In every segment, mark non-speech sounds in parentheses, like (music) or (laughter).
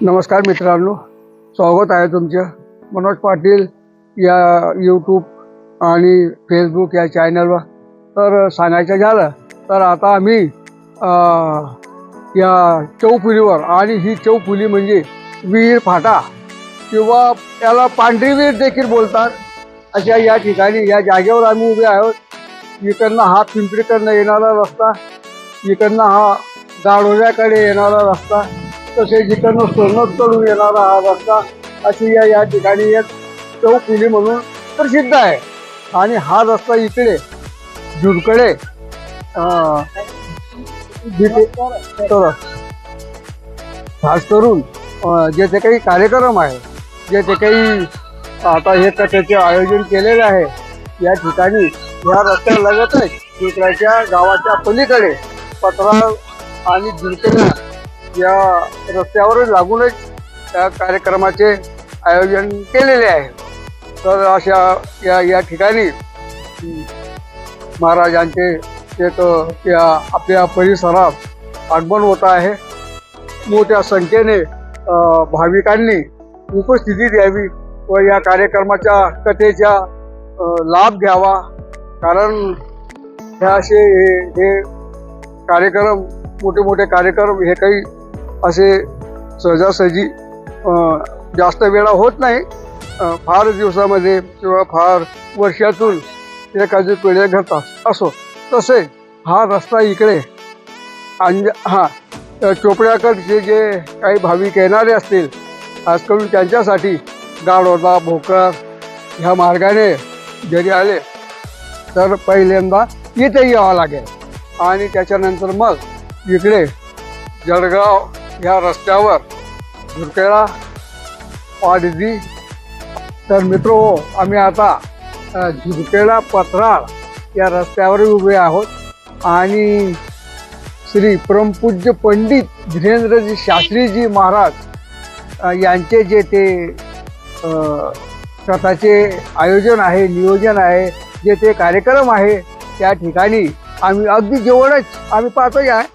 नमस्कार मित्रांनो स्वागत आहे तुमचं. मनोज पाटील या यूट्यूब आणि फेसबुक या चॅनलवर तर सांगायचं झालं तर आता आम्ही या चौफुलीवर आणि ही चौफुली म्हणजे विहीर फाटा किंवा याला पांढरी विहीर देखील बोलतात. अशा या ठिकाणी या जागेवर आम्ही उभे आहोत. इकडनं हा पिंपरीकडनं येणारा रस्ता इकडनं हा गाडोऱ्याकडे येणारा रस्ता. तसेच इकडनं सोनतकडून येणारा हा रस्ता अशी या या ठिकाणी एक चौफुली म्हणून प्रसिद्ध आहे. आणि हा रस्ता इकडे जुडकडे तर खास करून जे जे ते काही कार्यक्रम आहे जे ते काही आता हे कथेचे आयोजन केलेले आहे या ठिकाणी या रस्त्यालगतच लगतच गावाच्या पलीकडे पत्रा आणि जुडकडे या रस्त्यावर लागूनच त्या कार्यक्रमाचे आयोजन केलेले आहे. तर अशा या या ठिकाणी महाराजांचे एक त्या आपल्या परिसरात आगमन होत आहे. मोठ्या संख्येने भाविकांनी उपस्थिती द्यावी व या कार्यक्रमाच्या कथेचा लाभ घ्यावा. कारण हे असे हे हे कार्यक्रम मोठे मोठे कार्यक्रम हे काही असे सहजासहजी जास्त वेळा होत नाही. फार दिवसामध्ये किंवा फार वर्षातून एखादी पिढ्या घडतात असो तसे हा रस्ता इकडे अंज हा चोपड्याकडचे जे काही भाविक येणारे असतील आजकाल करून त्यांच्यासाठी गाडोदा भोकर ह्या मार्गाने जरी आले तर पहिल्यांदा इथे यावं लागेल. आणि त्याच्यानंतर मग इकडे जळगाव या रस्त्यावर झुरकेळा पाडदी तर मित्र हो आम्ही आता अ, झुरकेळा पथराळ या रस्त्यावर उभे आहोत. आणि श्री परमपूज्य पंडित धीरेंद्रजी शास्त्रीजी महाराज यांचे जे ते स्वतःचे आयोजन आहे नियोजन आहे जे ते कार्यक्रम आहे त्या ठिकाणी आम्ही अगदी जवळच आम्ही पाहतोय आहे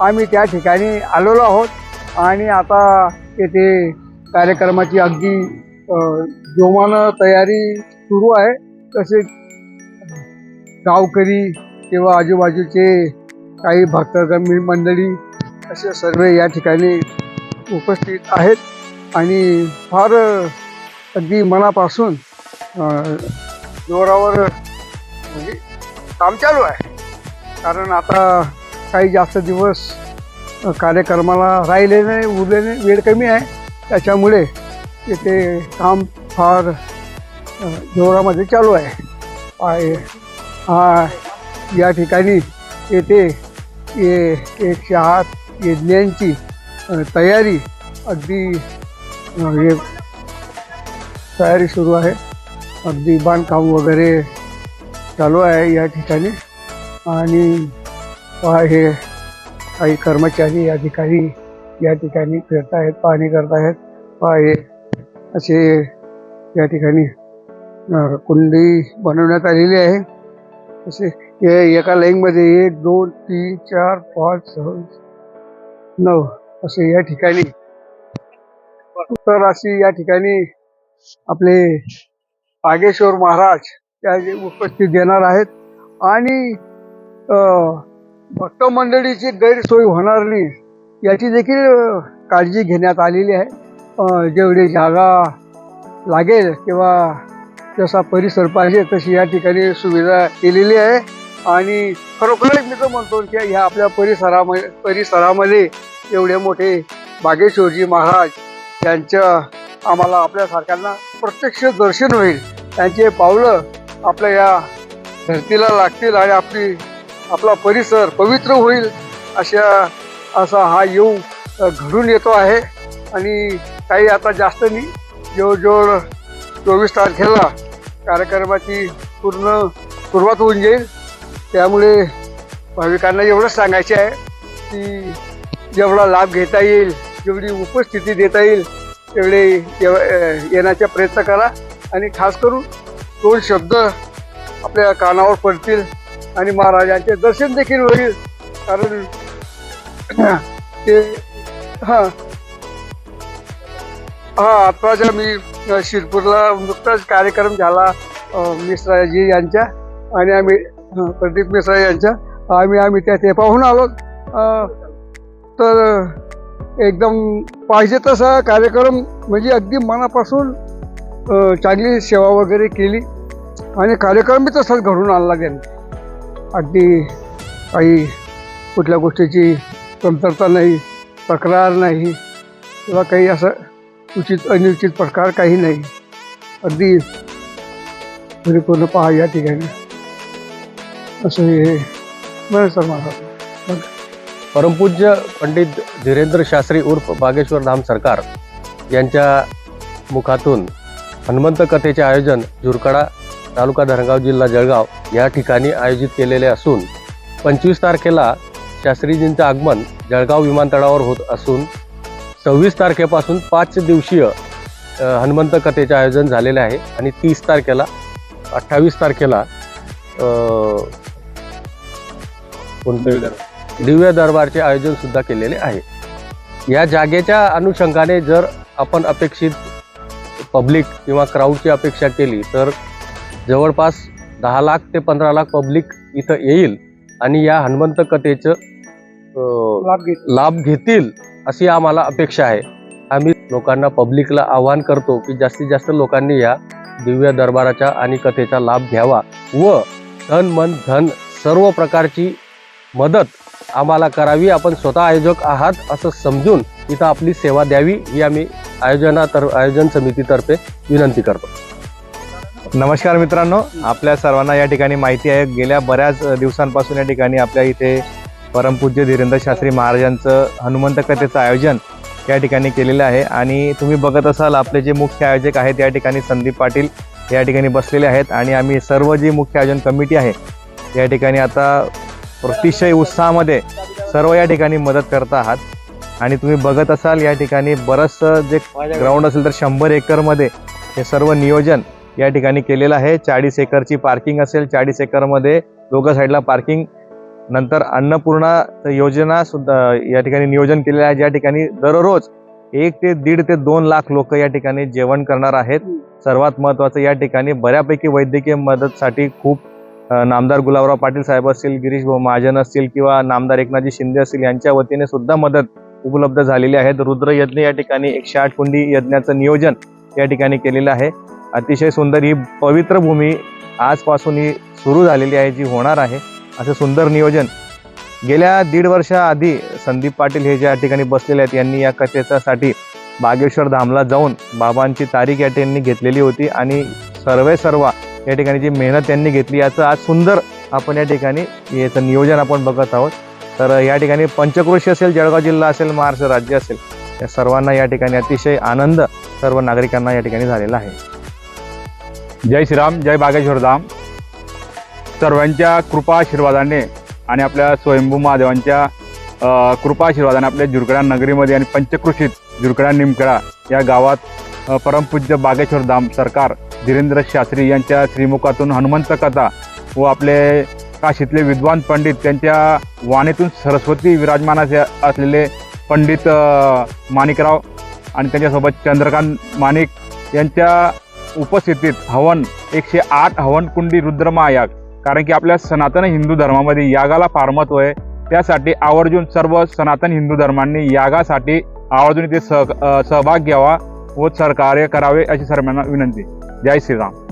आम्ही त्या ठिकाणी आलेलो आहोत. आणि आता येथे कार्यक्रमाची अगदी जोमानं तयारी सुरू आहे. तसेच गावकरी किंवा आजूबाजूचे काही भक्तगमी मंडळी असे सर्व या ठिकाणी उपस्थित आहेत. आणि फार अगदी मनापासून जोरावर म्हणजे काम चालू आहे. कारण आता काही जास्त दिवस कार्यक्रमाला राहिले नाही उरले नाही वेळ कमी आहे. त्याच्यामुळे इथे काम फार जोरामध्ये चालू आहे. हा या ठिकाणी येथे ये एकशे आठ यज्ञांची तयारी अगदी हे तयारी सुरू आहे. अगदी बांधकाम वगैरे चालू आहे या ठिकाणी. आणि पहा हे काही कर्मचारी या ठिकाणी या ठिकाणी फिरत आहेत पाहणी करत आहेत पहा हे असे या ठिकाणी कुंडी बनवण्यात आलेली आहे. असे हे एका लाईनमध्ये एक दोन तीन चार पाच सहा नऊ असे या ठिकाणी. तर अशी या ठिकाणी आपले पागेश्वर महाराज त्या उपस्थित देणार आहेत. आणि भक्त मंडळीची गैरसोय होणार नाही याची देखील काळजी घेण्यात आलेली आहे. जेवढी जागा लागेल किंवा जसा परिसर पाहिजे तशी या ठिकाणी सुविधा केलेली आहे. आणि खरोखरच मी तर म्हणतो की ह्या आपल्या परिसरामध्ये परिसरामध्ये एवढे मोठे बागेश्वरजी महाराज यांचं आम्हाला आपल्यासारख्यांना प्रत्यक्ष दर्शन होईल. त्यांचे पावलं आपल्या या धरतीला लागतील आणि आपली आपला परिसर पवित्र होईल अशा असा हा येऊ घडून येतो आहे. आणि काही आता जास्त नाही जवळजवळ चोवीस तारखेला कार्यक्रमाची पूर्ण सुरुवात होऊन जाईल. त्यामुळे भाविकांना एवढंच सांगायचे आहे की जेवढा लाभ घेता येईल जेवढी उपस्थिती देता येईल तेवढे येव- येण्याचा प्रयत्न करा. आणि खास करून दोन शब्द आपल्या कानावर पडतील. आणि महाराजांचे दर्शन देखील होईल. कारण (clears throat) ते हां. हा आत्ताच्या मी शिरपूरला नुकताच कार्यक्रम झाला मिश्राजी यांच्या आणि आम्ही प्रदीप मिश्रा यांच्या आम्ही आम्ही त्या ते पाहून आलो तर एकदम पाहिजे तसा कार्यक्रम म्हणजे अगदी मनापासून चांगली सेवा वगैरे केली. आणि कार्यक्रम बी तसाच घडून आणला त्यांनी अगदी काही कुठल्या गोष्टीची कमतरता नाही तक्रार नाही किंवा काही असं उचित अनुचित प्रकार काही नाही. अगदी परिपूर्ण पहा या ठिकाणी. असं हे बरं सर मला परमपूज्य पंडित धीरेंद्र शास्त्री उर्फ बागेश्वर धाम सरकार यांच्या मुखातून हनुमंत कथेचे आयोजन झुरकडा तालुका धरणगाव जिल्हा जळगाव या ठिकाणी आयोजित केलेले असून पंचवीस तारखेला शास्त्रीजींचं आगमन जळगाव विमानतळावर होत असून सव्वीस तारखेपासून पाच दिवसीय हनुमंत कथेचे आयोजन झालेले आहे आणि तीस तारखेला अठ्ठावीस तारखेला दिव्य दरबारचे आयोजन सुद्धा केलेले आहे. या जागेच्या अनुषंगाने जर आपण अपेक्षित पब्लिक किंवा क्राऊडची अपेक्षा केली तर जवळपास दहा लाख ते पंधरा लाख पब्लिक इथं येईल आणि या हनुमंत कथेचं लाभ लाभ घेतील अशी आम्हाला अपेक्षा आहे. आम्ही लोकांना पब्लिकला आवाहन करतो की जास्तीत जास्त लोकांनी या दिव्य दरबाराच्या आणि कथेचा लाभ घ्यावा व तन मन धन सर्व प्रकारची मदत आम्हाला करावी. आपण स्वतः आयोजक आहात असं समजून इथं आपली सेवा द्यावी ही आम्ही आयोजनातर आयोजन समितीतर्फे विनंती करतो. नमस्कार मित्रांनो आपल्या सर्वांना या ठिकाणी माहिती आहे गेल्या बऱ्याच दिवसांपासून या ठिकाणी आपल्या इथे परमपूज्य धीरेंद्र शास्त्री महाराजांचं हनुमंत कथेचं आयोजन या ठिकाणी केलेलं आहे. आणि तुम्ही बघत असाल आपले जे मुख्य आयोजक आहेत या ठिकाणी संदीप पाटील या ठिकाणी बसलेले आहेत. आणि आम्ही सर्व जी मुख्य आयोजन कमिटी आहे या ठिकाणी आता अतिशय उत्साहामध्ये सर्व या ठिकाणी मदत करत आहात. आणि तुम्ही बघत असाल या ठिकाणी बरंचसं जे ग्राउंड असेल तर शंभर एकरमध्ये हे सर्व नियोजन या ठिकाणी केलेलं आहे. चाळीस एकरची पार्किंग असेल चाळीस एकरमध्ये दोघं साईडला पार्किंग. नंतर अन्नपूर्णा योजना सुद्धा या ठिकाणी नियोजन केलेलं आहे. ज्या ठिकाणी दररोज एक ते दीड ते दोन लाख लोक या ठिकाणी जेवण करणार आहेत. सर्वात महत्त्वाचं या ठिकाणी बऱ्यापैकी वैद्यकीय मदतसाठी खूप नामदार गुलाबराव पाटील साहेब असतील गिरीश भाऊ महाजन असतील किंवा नामदार एकनाथजी शिंदे असतील यांच्या वतीने सुद्धा मदत उपलब्ध झालेली आहे. रुद्र यज्ञ या ठिकाणी एकशे आठ कुंडी यज्ञाचं नियोजन या ठिकाणी केलेलं आहे. अतिशय सुंदर ही पवित्र भूमी आजपासून ही सुरू झालेली आहे जी होणार आहे. असं सुंदर नियोजन गेल्या दीड वर्षाआधी संदीप पाटील हे ज्या ठिकाणी बसलेले आहेत यांनी या कथेच्यासाठी बागेश्वर धामला जाऊन बाबांची तारीख या त्यांनी घेतलेली होती आणि सर्वे सर्व या ठिकाणी जी मेहनत त्यांनी घेतली याचं आज सुंदर आपण या ठिकाणी याचं नियोजन आपण बघत आहोत. तर या ठिकाणी पंचकृषी असेल जळगाव जिल्हा असेल महाराष्ट्र राज्य असेल या सर्वांना या ठिकाणी अतिशय आनंद सर्व नागरिकांना या ठिकाणी झालेला आहे. जय श्रीराम जय बागेश्वर धाम. सर्वांच्या कृपा आशीर्वादाने आणि आपल्या स्वयंभू महादेवांच्या कृपाशीर्वादाने कृपा आशीर्वादाने आपल्या जुरकडा नगरीमध्ये आणि पंचकृषीत जुरकडा निमकडा या गावात परमपूज्य बागेश्वर धाम सरकार धीरेंद्र शास्त्री यांच्या श्रीमुखातून हनुमंत कथा व आपले काशीतले विद्वान पंडित त्यांच्या वाणीतून सरस्वती विराजमान असलेले पंडित माणिकराव आणि त्यांच्यासोबत चंद्रकांत माणिक यांच्या उपस्थितीत हवन एकशे आठ हवनकुंडी रुद्रमा याग कारण की आपल्या सनातन हिंदू धर्मामध्ये यागाला फार महत्त्व आहे. त्यासाठी आवर्जून सर्व सनातन हिंदू धर्मांनी यागासाठी आवर्जून इथे सह सहभाग घ्यावा व सहकार्य करावे अशी सर्वांना विनंती. जय श्रीराम.